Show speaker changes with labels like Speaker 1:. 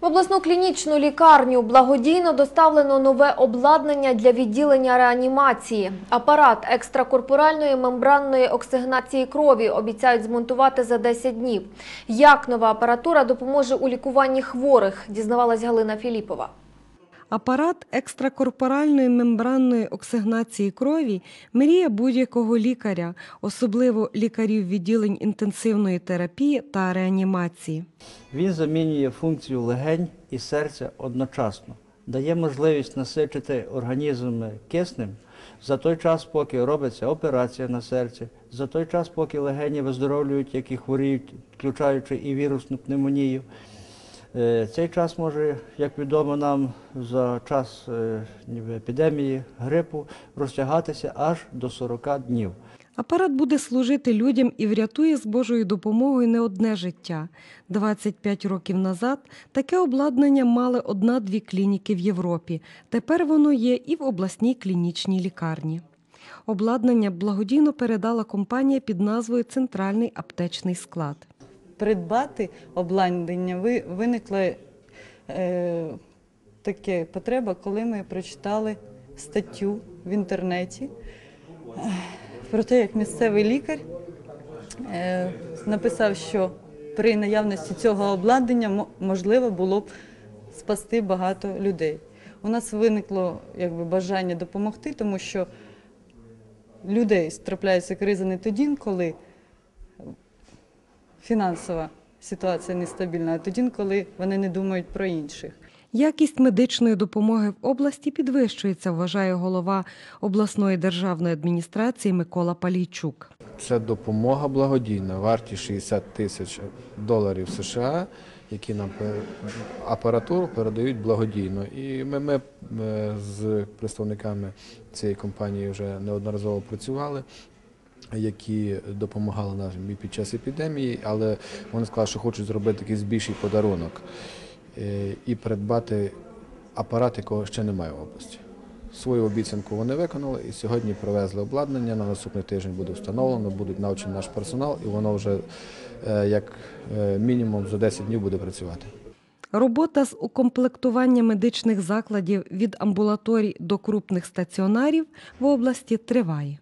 Speaker 1: В обласну клінічну лікарню благодійно доставлено нове обладнання для відділення реанімації. Апарат екстракорпоральної мембранної оксигенації крові обіцяють змонтувати за 10 днів. Як нова апаратура допоможе у лікуванні хворих, дізнавалась Галина Філіпова.
Speaker 2: Апарат екстракорпоральної мембранної оксигенації крові мрія будь-якого лікаря, особливо лікарів відділень інтенсивної терапії та реанімації.
Speaker 3: Він замінює функцію легень і серця одночасно, дає можливість насичити організм киснем за той час, поки робиться операція на серці, за той час, поки легені виздоровлюють, які хворіють, включаючи і вірусну пневмонію. Е, Цей час може, як відомо нам, за час е, ніби епідемії грипу розтягатися аж до 40 днів.
Speaker 2: Апарат буде служити людям і врятує з Божою допомогою не одне життя. 25 років назад таке обладнання мали одна-дві клініки в Європі. Тепер воно є і в обласній клінічній лікарні. Обладнання благодійно передала компанія під назвою Центральний аптечний склад.
Speaker 4: Придбати обладнання ви- виникла е, така потреба, коли ми прочитали статтю в інтернеті е, про те, як місцевий лікар е, написав, що при наявності цього обладнання мо- можливо було б спасти багато людей. У нас виникло якби, бажання допомогти, тому що людей трапляється криза не тоді, коли фінансова ситуація нестабільна, а тоді, коли вони не думають про інших.
Speaker 2: Якість медичної допомоги в області підвищується, вважає голова обласної державної адміністрації Микола Палійчук.
Speaker 5: Це допомога благодійна, вартість 60 тисяч доларів США, які нам апаратуру передають благодійно. І ми, ми е, з представниками цієї компанії вже неодноразово працювали. Які допомагали нам і під час епідемії, але вони сказали, що хочуть зробити такий збільший подарунок е, і придбати апарат, якого ще немає в області. Свою обіцянку вони виконали і сьогодні привезли обладнання. На наступний тиждень буде встановлено, будуть навчені наш персонал, і воно вже е, як е, мінімум за 10 днів буде працювати.
Speaker 2: Робота з укомплектування медичних закладів від амбулаторій до крупних стаціонарів в області триває.